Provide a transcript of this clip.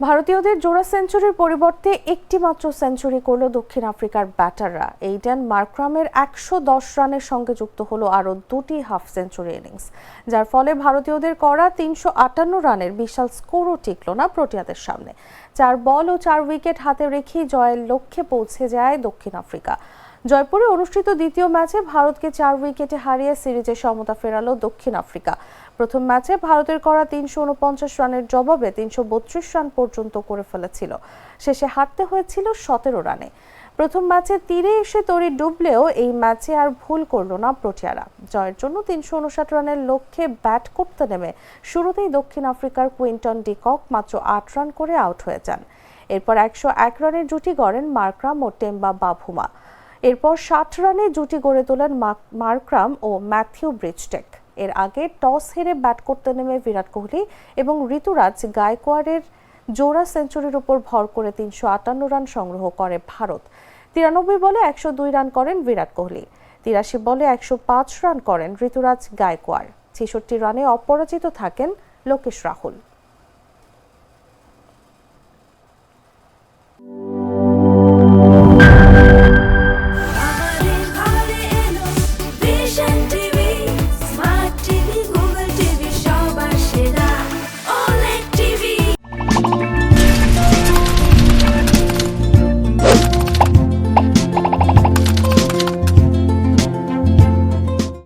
ভারতীয়দের জোড়া সেঞ্চুরির পরিবর্তে একটি মাত্র সেঞ্চুরি করল দক্ষিণ আফ্রিকার ব্যাটাররা। এইডেন মার্ক্রামের একশো দশ রানের সঙ্গে যুক্ত হলো আরও দুটি হাফ সেঞ্চুরি ইনিংস। যার ফলে ভারতীয়দের করা তিনশো আটান্ন রানের বিশাল স্কোরও টিকল না প্রোটিয়াদের সামনে। চার বল ও চার উইকেট হাতে রেখেই জয়ের লক্ষ্যে পৌঁছে যায় দক্ষিণ আফ্রিকা। জয়পুরে অনুষ্ঠিত দ্বিতীয় ম্যাচে ভারতকে চার উইকেটে হারিয়ে সিরিজে সমতা ফেরালো দক্ষিণ আফ্রিকা। প্রথম ম্যাচে ভারতের করা তিনশো উনপঞ্চাশ রানের জবাবে তিনশো বত্রিশ রান পর্যন্ত করে ফেলেছিল। শেষে হারতে হয়েছিল সতেরো রানে। প্রথম ম্যাচে তীরে এসে তরি ডুবলেও এই ম্যাচে আর ভুল করল না প্রোটিয়ারা। জয়ের জন্য তিনশো উনষাট রানের লক্ষ্যে ব্যাট করতে নেমে শুরুতেই দক্ষিণ আফ্রিকার কুইন্টন ডিকক মাত্র আট রান করে আউট হয়ে যান। এরপর একশো এক রানের জুটি গড়েন মার্করাম ও টেম্বা বাভুমা। এরপর ষাট রানে জুটি গড়ে তোলেন মার্করাম ও ম্যাথিউ ব্রিজটেক এর আগে টস হেরে ব্যাট করতে নেমে বিরাট কোহলি এবং ঋতুরাজ গায়কোয়াড়ের জোড়া সেঞ্চুরির উপর ভর করে তিনশো আটান্ন রান সংগ্রহ করে ভারত। তিরানব্বই বলে একশো দুই রান করেন বিরাট কোহলি। তিরাশি বলে একশো পাঁচ রান করেন ঋতুরাজ গায়কোয়াড়। ছেষট্টি রানে অপরাজিত থাকেন লোকেশ রাহুল।